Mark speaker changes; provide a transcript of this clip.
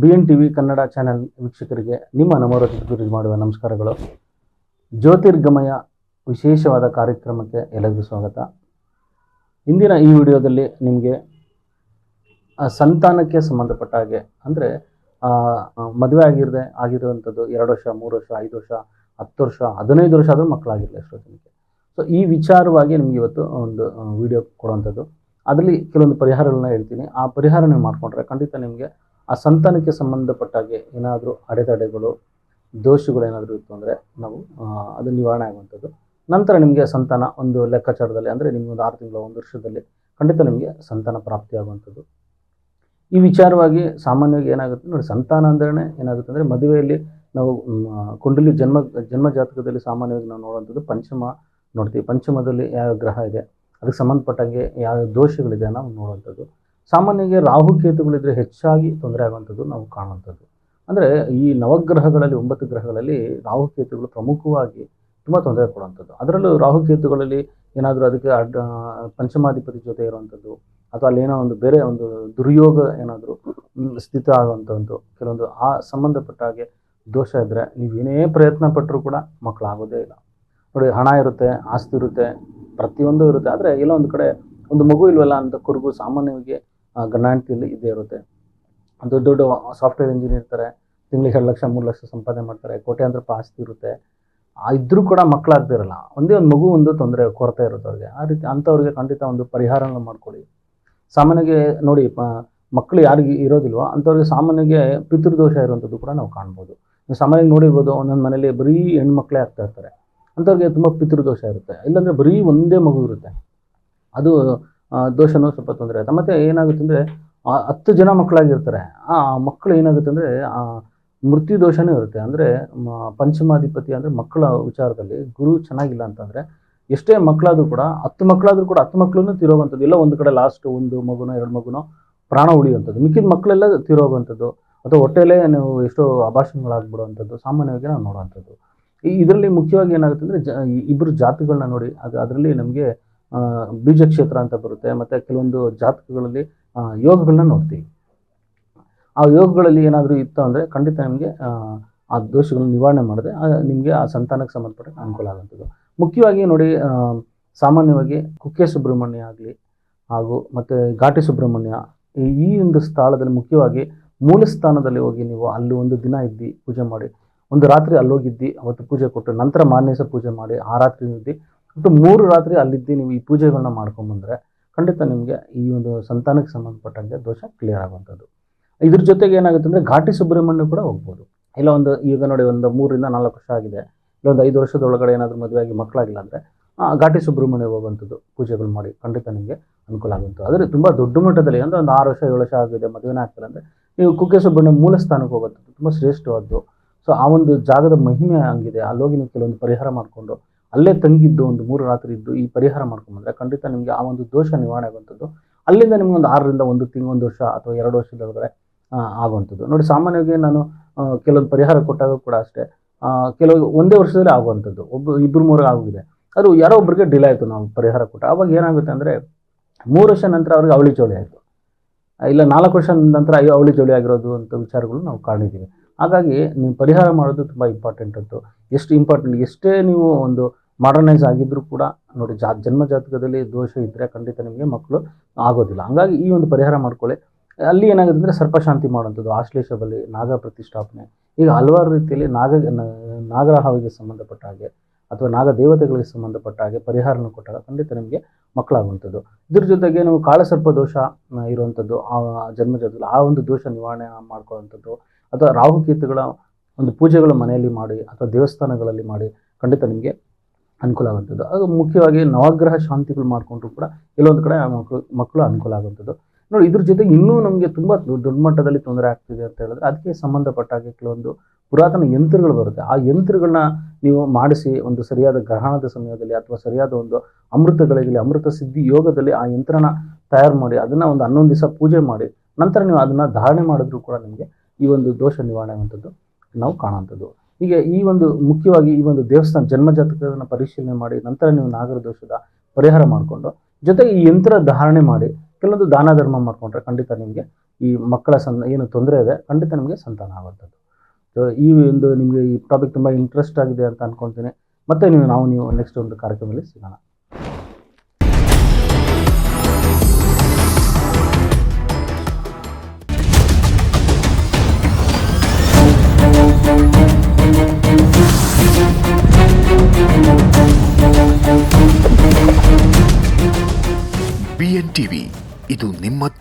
Speaker 1: B N T V Kannada channel ವೀಕ್ಷಕರಿಗೆ ನಿಮ್ಮ ನಮರೋಚಿತ ಮಾಡುವ ನಮಸ್ಕಾರಗಳು. ಜ್ಯೋತಿರ್ಗಮಯ ವಿಶೇಷವಾದ ಕಾರ್ಯಕ್ರಮಕ್ಕೆ ಎಲ್ಲರಿಗೂ ಸ್ವಾಗತ. ಇಂದಿನ ಈ ವಿಡಿಯೋದಲ್ಲಿ ನಿಮಗೆ ಸಂತಾನಕ್ಕೆ ಸಂಬಂಧಪಟ್ಟ ಹಾಗೆ, ಅಂದರೆ ಮದುವೆ ಆಗಿರದೆ, ಆಗಿರುವಂಥದ್ದು ಎರಡು ವರ್ಷ, ಮೂರು ವರ್ಷ, ಐದು ವರ್ಷ, ಹತ್ತು ವರ್ಷ, ಹದಿನೈದು ವರ್ಷ ಆದರೂ ಮಕ್ಕಳಾಗಿರಲಿ ಎಷ್ಟೋ ಜನಕ್ಕೆ. ಸೊ ಈ ವಿಚಾರವಾಗಿ ನಿಮ್ಗೆ ಇವತ್ತು ಒಂದು ವಿಡಿಯೋ ಕೊಡುವಂಥದ್ದು. ಅದರಲ್ಲಿ ಕೆಲವೊಂದು ಪರಿಹಾರಗಳನ್ನ ಹೇಳ್ತೀನಿ. ಆ ಪರಿಹಾರ ನೀವು ಮಾಡಿಕೊಂಡ್ರೆ ಖಂಡಿತ ನಿಮಗೆ ಆ ಸಂತಾನಕ್ಕೆ ಸಂಬಂಧಪಟ್ಟ ಹಾಗೆ ಏನಾದರೂ ಅಡೆತಡೆಗಳು, ದೋಷಗಳು ಏನಾದರೂ ಇತ್ತು ಅಂದರೆ ನಾವು ಅದು ನಿವಾರಣೆ ಆಗುವಂಥದ್ದು. ನಂತರ ನಿಮಗೆ ಸಂತಾನ ಒಂದು ಲೆಕ್ಕಾಚಾರದಲ್ಲಿ ಅಂದರೆ ನಿಮಗೆ ಒಂದು ಆರು ತಿಂಗಳ, ಒಂದು ವರ್ಷದಲ್ಲಿ ಖಂಡಿತ ನಿಮಗೆ ಸಂತಾನ ಪ್ರಾಪ್ತಿಯಾಗುವಂಥದ್ದು ಈ ವಿಚಾರವಾಗಿ ಸಾಮಾನ್ಯವಾಗಿ ಏನಾಗುತ್ತೆ ನೋಡಿ, ಸಂತಾನ ಅಂದ್ರೆ ಏನಾಗುತ್ತೆ ಅಂದರೆ ಮದುವೆಯಲ್ಲಿ ನಾವು ಕುಂಡಲಿ ಜನ್ಮ ಜನ್ಮ ಜಾತಕದಲ್ಲಿ ಸಾಮಾನ್ಯವಾಗಿ ನಾವು ನೋಡುವಂಥದ್ದು ಪಂಚಮ ನೋಡ್ತೀವಿ. ಪಂಚಮದಲ್ಲಿ ಯಾವ ಗ್ರಹ ಇದೆ, ಅದಕ್ಕೆ ಸಂಬಂಧಪಟ್ಟಂಗೆ ಯಾವ ದೋಷಗಳಿದೆ ನಾವು ನೋಡುವಂಥದ್ದು. ಸಾಮಾನ್ಯವಾಗಿ ರಾಹುಕೇತುಗಳಿದ್ರೆ ಹೆಚ್ಚಾಗಿ ತೊಂದರೆ ಆಗುವಂಥದ್ದು ನಾವು ಕಾಣುವಂಥದ್ದು. ಅಂದರೆ ಈ ನವಗ್ರಹಗಳಲ್ಲಿ, ಒಂಬತ್ತು ಗ್ರಹಗಳಲ್ಲಿ ರಾಹುಕೇತುಗಳು ಪ್ರಮುಖವಾಗಿ ತುಂಬ ತೊಂದರೆ ಕೊಡುವಂಥದ್ದು. ಅದರಲ್ಲೂ ರಾಹುಕೇತುಗಳಲ್ಲಿ ಏನಾದರೂ ಅದಕ್ಕೆ ಅಡ್ಡ ಪಂಚಮಾಧಿಪತಿ ಜೊತೆ ಇರುವಂಥದ್ದು, ಅಥವಾ ಅಲ್ಲಿ ಏನೋ ಒಂದು ಬೇರೆ ಒಂದು ದುರ್ಯೋಗ ಏನಾದರೂ ಸ್ಥಿತ ಆಗುವಂಥದ್ದು, ಕೆಲವೊಂದು ಆ ಸಂಬಂಧಪಟ್ಟ ಹಾಗೆ ದೋಷ ಇದ್ದರೆ ನೀವೇನೇ ಪ್ರಯತ್ನ ಪಟ್ಟರೂ ಕೂಡ ಮಕ್ಕಳಾಗೋದೇ ಇಲ್ಲ. ನೋಡಿ, ಹಣ ಇರುತ್ತೆ, ಆಸ್ತಿ ಇರುತ್ತೆ, ಪ್ರತಿಯೊಂದು ಇರುತ್ತೆ. ಆದರೆ ಎಲ್ಲೋ ಒಂದು ಕಡೆ ಒಂದು ಮಗು ಇಲ್ವಲ್ಲ ಅಂತ ಕುರುಗು ಸಾಮಾನ್ಯವಾಗಿ ಆ, ಇದೇ ಇರುತ್ತೆ. ದೊಡ್ಡ ದೊಡ್ಡ ಸಾಫ್ಟ್ವೇರ್ ಇಂಜಿನಿಯರ್ ಇರ್ತಾರೆ ತಿಂಗಳಿಗೆ ಎರಡು ಲಕ್ಷ ಮೂರು ಲಕ್ಷ ಸಂಪಾದನೆ ಮಾಡ್ತಾರೆ ಕೋಟೆ ಅಂದ್ರೆ ಆಸ್ತಿ ಇರುತ್ತೆ. ಇದ್ರೂ ಕೂಡ ಮಕ್ಕಳಾಗ್ತಿರಲ್ಲ ಒಂದೇ ಒಂದು ಮಗು ಒಂದು ತೊಂದರೆ ಕೊರತೆ ಇರುತ್ತೆ ಅವ್ರಿಗೆ. ಆ ರೀತಿ ಅಂಥವ್ರಿಗೆ ಖಂಡಿತ ಒಂದು ಪರಿಹಾರನ ಮಾಡ್ಕೊಳ್ಳಿ ಸಾಮಾನ್ಯಗೆ ನೋಡಿ ಮಕ್ಕಳು ಯಾರಿಗೆ ಇರೋದಿಲ್ವೋ ಅಂಥವ್ರಿಗೆ ಸಾಮಾನ್ಯಗೆ ಪಿತೃದೋಷ ಇರುವಂಥದ್ದು ಕೂಡ ನಾವು ಕಾಣ್ಬೋದು. ನೀವು ಸಾಮಾನ್ಯವಾಗಿ ನೋಡಿರ್ಬೋದು ಒಂದೊಂದು ಮನೇಲಿ ಬರೀ ಹೆಣ್ಮಕ್ಳೇ ಆಗ್ತಾ ಇರ್ತಾರೆ. ಅಂಥವ್ರಿಗೆ ತುಂಬ ಪಿತೃದೋಷ ಇರುತ್ತೆ. ಇಲ್ಲಾಂದರೆ ಬರೀ ಒಂದೇ ಮಗು ಇರುತ್ತೆ. ಅದು ದೋಷನೂ ಸ್ವಲ್ಪ ತೊಂದರೆ ಆಗುತ್ತೆ ಮತ್ತು ಏನಾಗುತ್ತೆ ಅಂದರೆ ಹತ್ತು ಜನ ಮಕ್ಕಳಾಗಿರ್ತಾರೆ. ಆ ಮಕ್ಕಳು ಏನಾಗುತ್ತೆ ಅಂದರೆ ಮೃತ್ಯು ದೋಷನೂ ಇರುತ್ತೆ. ಅಂದರೆ ಪಂಚಮಾಧಿಪತಿ ಅಂದರೆ ಮಕ್ಕಳ ವಿಚಾರದಲ್ಲಿ ಗುರು ಚೆನ್ನಾಗಿಲ್ಲ ಅಂತಂದರೆ, ಎಷ್ಟೇ ಮಕ್ಕಳಾದರೂ ಕೂಡ, ಹತ್ತು ಮಕ್ಕಳಾದರೂ ಕೂಡ, ಹತ್ತು ಮಕ್ಕಳೂ ತಿರೋಗುವಂಥದ್ದು ಇಲ್ಲ ಒಂದು ಕಡೆ ಲಾಸ್ಟ್ ಒಂದು ಮಗುನೋ, ಎರಡು ಮಗುನೋ ಪ್ರಾಣ ಉಳಿಯುವಂಥದ್ದು. ಮಿಕ್ಕಿದ ಮಕ್ಕಳೆಲ್ಲ ತಿರೋಗುವಂಥದ್ದು ಅಥವಾ ಹೊಟ್ಟೆಯಲ್ಲೇ ನೀವು ಎಷ್ಟೋ ಅಭಾಷಣಗಳಾಗ್ಬಿಡುವಂಥದ್ದು. ಸಾಮಾನ್ಯವಾಗಿ ನಾವು ನೋಡುವಂಥದ್ದು. ಇದರಲ್ಲಿ ಮುಖ್ಯವಾಗಿ ಏನಾಗುತ್ತೆ ಅಂದರೆ, ಜ ಇಬ್ಬರು ಜಾತಿಗಳನ್ನ ನೋಡಿ ಅದು ಅದರಲ್ಲಿ ನಮಗೆ ಬೀಜ ಕ್ಷೇತ್ರ ಅಂತ ಬರುತ್ತೆ, ಮತ್ತು ಕೆಲವೊಂದು ಜಾತಕಗಳಲ್ಲಿ ಯೋಗಗಳನ್ನ ನೋಡ್ತೀವಿ. ಆ ಯೋಗಗಳಲ್ಲಿ ಏನಾದರೂ ಇತ್ತು ಅಂದರೆ ಖಂಡಿತ ನಿಮಗೆ, ಆ ದೋಷಗಳನ್ನ ನಿವಾರಣೆ ಮಾಡಿದೆ ನಿಮಗೆ ಆ ಸಂತಾನಕ್ಕೆ ಸಂಬಂಧಪಟ್ಟ ಅನುಕೂಲ ಆಗುವಂಥದ್ದು. ಮುಖ್ಯವಾಗಿ ನೋಡಿ ಸಾಮಾನ್ಯವಾಗಿ ಕುಕ್ಕೆ ಸುಬ್ರಹ್ಮಣ್ಯ ಆಗಲಿ, ಹಾಗೂ ಮತ್ತು ಘಾಟಿ ಸುಬ್ರಹ್ಮಣ್ಯ, ಈ ಒಂದು ಸ್ಥಳದಲ್ಲಿ ಮುಖ್ಯವಾಗಿ ಮೂಲ ಸ್ಥಾನದಲ್ಲಿ ಹೋಗಿ ನೀವು ಅಲ್ಲಿ ಒಂದು ದಿನ ಇದ್ದು ಪೂಜೆ ಮಾಡಿ, ಒಂದು ರಾತ್ರಿ ಅಲ್ಲೋಗಿದ್ದು ಅವತ್ತು ಪೂಜೆ ಕೊಟ್ಟು, ನಂತರ ಮಾನ್ಯಸ ಪೂಜೆ ಮಾಡಿ, ಆ ರಾತ್ರಿ ಇದ್ದು ಒಟ್ಟು ಮೂರು ರಾತ್ರಿ ಅಲ್ಲಿದ್ದು ನೀವು ಈ ಪೂಜೆಗಳನ್ನ ಮಾಡ್ಕೊಂಬಂದ್ರೆ ಖಂಡಿತ ನಿಮಗೆ ಈ ಒಂದು ಸಂತಾನಕ್ಕೆ ಸಂಬಂಧಪಟ್ಟಂತೆ ದೋಷ ಕ್ಲಿಯರ್ ಆಗುವಂಥದ್ದು. ಇದ್ರ ಜೊತೆಗೆ ಏನಾಗುತ್ತೆ ಅಂದರೆ ಘಾಟಿ ಸುಬ್ರಹ್ಮಣ್ಯ ಕೂಡ ಹೋಗ್ಬೋದು. ಇಲ್ಲ ಒಂದು ಈಗ ನೋಡಿ ಒಂದು ಮೂರರಿಂದ ನಾಲ್ಕು ವರ್ಷ ಆಗಿದೆ. ಇಲ್ಲ ಒಂದು ಐದು ವರ್ಷದೊಳಗಡೆ ಏನಾದರೂ ಮದುವೆಯಾಗಿ ಮಕ್ಕಳಾಗಿಲ್ಲ ಅಂದರೆ ಘಾಟಿ ಸುಬ್ರಹ್ಮಣ್ಯ ಹೋಗುವಂಥದ್ದು ಪೂಜೆಗಳು ಮಾಡಿ ಖಂಡಿತ ನಿಮಗೆ ಅನುಕೂಲ ಆಗುವಂಥದ್ದು. ಆದರೆ ತುಂಬ ದೊಡ್ಡ ಮಟ್ಟದಲ್ಲಿ ಅಂದರೆ ಒಂದು ಆರು ವರ್ಷ, ಏಳು ವರ್ಷ ಆಗಿದೆ, ಮದುವೆನೇ ಆಗ್ತಿಲ್ಲ ಅಂದರೆ ನೀವು ಕುಕ್ಕೆ ಸುಬ್ರಹ್ಮಣ್ಯ ಮೂಲ ಸ್ಥಾನಕ್ಕೆ ಹೋಗುವಂಥದ್ದು ತುಂಬ ಶ್ರೇಷ್ಠವಾದ್ದು. ಸೊ ಆ ಒಂದು ಜಾಗದ ಮಹಿಮೆ ಹಂಗಿದೆ. ಅಲ್ಲೋಗಿ ನೀವು ಕೆಲವೊಂದು ಪರಿಹಾರ ಮಾಡಿಕೊಂಡು ಅಲ್ಲೇ ತಂಗಿದ್ದು ಒಂದು ಮೂರು ರಾತ್ರಿ ಇದ್ದು ಈ ಪರಿಹಾರ ಮಾಡ್ಕೊಂಡ್ಬಂದ್ರೆ ಖಂಡಿತ ನಿಮಗೆ ಆ ಒಂದು ದೋಷ ನಿವಾರಣೆ ಆಗುವಂಥದ್ದು. ಅಲ್ಲಿಂದ ನಿಮ್ಗೆ ಒಂದು ಆರರಿಂದ ಒಂದು ತಿಂಗಳು ಒಂದು ವರ್ಷ ಅಥವಾ ಎರಡು ವರ್ಷದೊಳಗಡೆ ಆಗುವಂಥದ್ದು. ನೋಡಿ, ಸಾಮಾನ್ಯವಾಗಿ ನಾನು ಕೆಲವೊಂದು ಪರಿಹಾರ ಕೊಟ್ಟಾಗ ಕೂಡ ಅಷ್ಟೇ ಕೆಲವು ಒಂದೇ ವರ್ಷದಲ್ಲಿ ಆಗುವಂಥದ್ದು. ಒಬ್ಬ ಇಬ್ಬರು ಮೂರು ಆಗಿದೆ ಅದು ಯಾರೋ ಒಬ್ಬರಿಗೆ ಡಿಲೇ ಆಯಿತು ನಾವು ಪರಿಹಾರ ಕೊಟ್ಟ. ಅವಾಗ ಏನಾಗುತ್ತೆ ಅಂದರೆ ಮೂರು ವರ್ಷ ನಂತರ ಅವ್ರಿಗೆ ಅವಳಿ ಚೌಳಿ ಆಯಿತು. ಇಲ್ಲ, ನಾಲ್ಕು ವರ್ಷ ನಂತರ ಅಯ್ಯೋ, ಅವಳಿ ಜೋಳಿ ಆಗಿರೋದು ಅಂತ ವಿಚಾರಗಳು ನಾವು ಕಾಣಿದ್ದೀವಿ ಹಾಗಾಗಿ ನೀವು ಪರಿಹಾರ ಮಾಡೋದು ತುಂಬ ಇಂಪಾರ್ಟೆಂಟ್ ಅಂತು. ಎಷ್ಟು ಇಂಪಾರ್ಟೆಂಟ್ ಎಷ್ಟೇ ನೀವು ಒಂದು ಮಾಡರ್ನೈಸ್ ಆಗಿದ್ದರೂ ಕೂಡ ನೋಡಿ, ಜಾ, ಜನ್ಮ ಜಾತಕದಲ್ಲಿ ದೋಷ ಇದ್ದರೆ ಖಂಡಿತ ನಿಮಗೆ ಮಕ್ಕಳು ಆಗೋದಿಲ್ಲ. ಹಾಗಾಗಿ ಈ ಒಂದು ಪರಿಹಾರ ಮಾಡ್ಕೊಳ್ಳಿ. ಅಲ್ಲಿ ಏನಾಗುತ್ತೆ ಅಂದರೆ ಸರ್ಪಶಾಂತಿ ಮಾಡುವಂಥದ್ದು ಆಶ್ಲೇಷ ಬಲಿ ನಾಗ ಪ್ರತಿಷ್ಠಾಪನೆ. ಈಗ ಹಲವಾರು ರೀತಿಯಲ್ಲಿ ನಾಗ ನಾಗರಹಾವಿಗೆ ನಾಗರ ಹಾವಿಗೆ ಸಂಬಂಧಪಟ್ಟ ಹಾಗೆ ಅಥವಾ ನಾಗ ದೇವತೆಗಳಿಗೆ ಸಂಬಂಧಪಟ್ಟ ಹಾಗೆ ಪರಿಹಾರನ ಕೊಟ್ಟಾಗ ಖಂಡಿತ ನಿಮಗೆ ಮಕ್ಕಳಾಗುವಂಥದ್ದು. ಇದ್ರ ಜೊತೆಗೆ ನೀವು ಕಾಳಸರ್ಪ ದೋಷ ಇರುವಂಥದ್ದು, ಆ, ಜನ್ಮ ಜಾತಕದಲ್ಲಿ ಆ ಒಂದು ದೋಷ ನಿವಾರಣೆ ಮಾಡ್ಕೊಳ್ಳುವಂಥದ್ದು ಅಥವಾ ರಾಹುಕೀರ್ತಿಗಳ ಒಂದು ಪೂಜೆಗಳು ಮನೆಯಲ್ಲಿ ಮಾಡಿ ಅಥವಾ ದೇವಸ್ಥಾನಗಳಲ್ಲಿ ಮಾಡಿ ಖಂಡಿತ ನಿಮಗೆ ಅನುಕೂಲ ಆಗುವಂಥದ್ದು. ಅದು ಮುಖ್ಯವಾಗಿ ನವಗ್ರಹ ಶಾಂತಿಗಳು ಮಾಡಿಕೊಂಡ್ರು ಕೂಡ ಕೆಲವೊಂದು ಕಡೆ ಆ ಮಕ್ಕಳು ಮಕ್ಕಳು ಅನುಕೂಲ ಆಗುವಂಥದ್ದು. ನೋಡಿ, ಇದ್ರ ಜೊತೆಗೆ ಇನ್ನೂ ನಮಗೆ ತುಂಬ ದೊಡ್ಡ ಮಟ್ಟದಲ್ಲಿ ತೊಂದರೆ ಆಗ್ತಿದೆ ಅಂತ ಹೇಳಿದ್ರೆ ಅದಕ್ಕೆ ಸಂಬಂಧಪಟ್ಟ ಹಾಗೆ ಕೆಲವೊಂದು ಪುರಾತನ ಯಂತ್ರಗಳು ಬರುತ್ತೆ. ಆ ಯಂತ್ರಗಳನ್ನ ನೀವು ಮಾಡಿಸಿ ಒಂದು ಸರಿಯಾದ ಗ್ರಹಣದ ಸಮಯದಲ್ಲಿ ಅಥವಾ ಸರಿಯಾದ ಒಂದು ಅಮೃತಗಳಿಗೆ ಅಮೃತ ಸಿದ್ಧಿ ಯೋಗದಲ್ಲಿ ಆ ಯಂತ್ರನ ತಯಾರು ಮಾಡಿ, ಅದನ್ನು ಒಂದು ಹನ್ನೊಂದು ದಿವಸ ಪೂಜೆ ಮಾಡಿ, ನಂತರ ನೀವು ಅದನ್ನು ಧಾರಣೆ ಮಾಡಿದ್ರು ಕೂಡ ನಿಮಗೆ ಈ ಒಂದು ದೋಷ ನಿವಾರಣೆ ಆಗುವಂಥದ್ದು ನಾವು ಕಾಣುವಂಥದ್ದು. ಹೀಗೆ ಈ ಒಂದು ಮುಖ್ಯವಾಗಿ ಈ ಒಂದು ದೇವಸ್ಥಾನ ಜನ್ಮ ಜಾತಕವನ್ನು ಪರಿಶೀಲನೆ ಮಾಡಿ ನಂತರ ನೀವು ನಾಗರ ದೋಷದ ಪರಿಹಾರ ಮಾಡಿಕೊಂಡು, ಜೊತೆಗೆ ಈ ಯಂತ್ರ ಧಾರಣೆ ಮಾಡಿ, ಕೆಲವೊಂದು ದಾನ ಧರ್ಮ ಮಾಡಿಕೊಂಡ್ರೆ ಖಂಡಿತ ನಿಮಗೆ ಈ ಮಕ್ಕಳ ಸನ್, ಏನು ತೊಂದರೆ ಇದೆ, ಖಂಡಿತ ನಿಮಗೆ ಸಂತಾನ ಆಗುವಂಥದ್ದು. ಸೊ ಈ ಒಂದು ನಿಮಗೆ ಈ ಟಾಪಿಕ್ ತುಂಬ ಇಂಟ್ರೆಸ್ಟ್ ಆಗಿದೆ ಅಂತ ಅನ್ಕೊಳ್ತೀನಿ ಮತ್ತೆ ನೀವು, ನಾವು, ನೀವು ನೆಕ್ಸ್ಟ್ ಒಂದು ಕಾರ್ಯಕ್ರಮದಲ್ಲಿ ಸಿಗೋಣ.
Speaker 2: মোহাম্মদ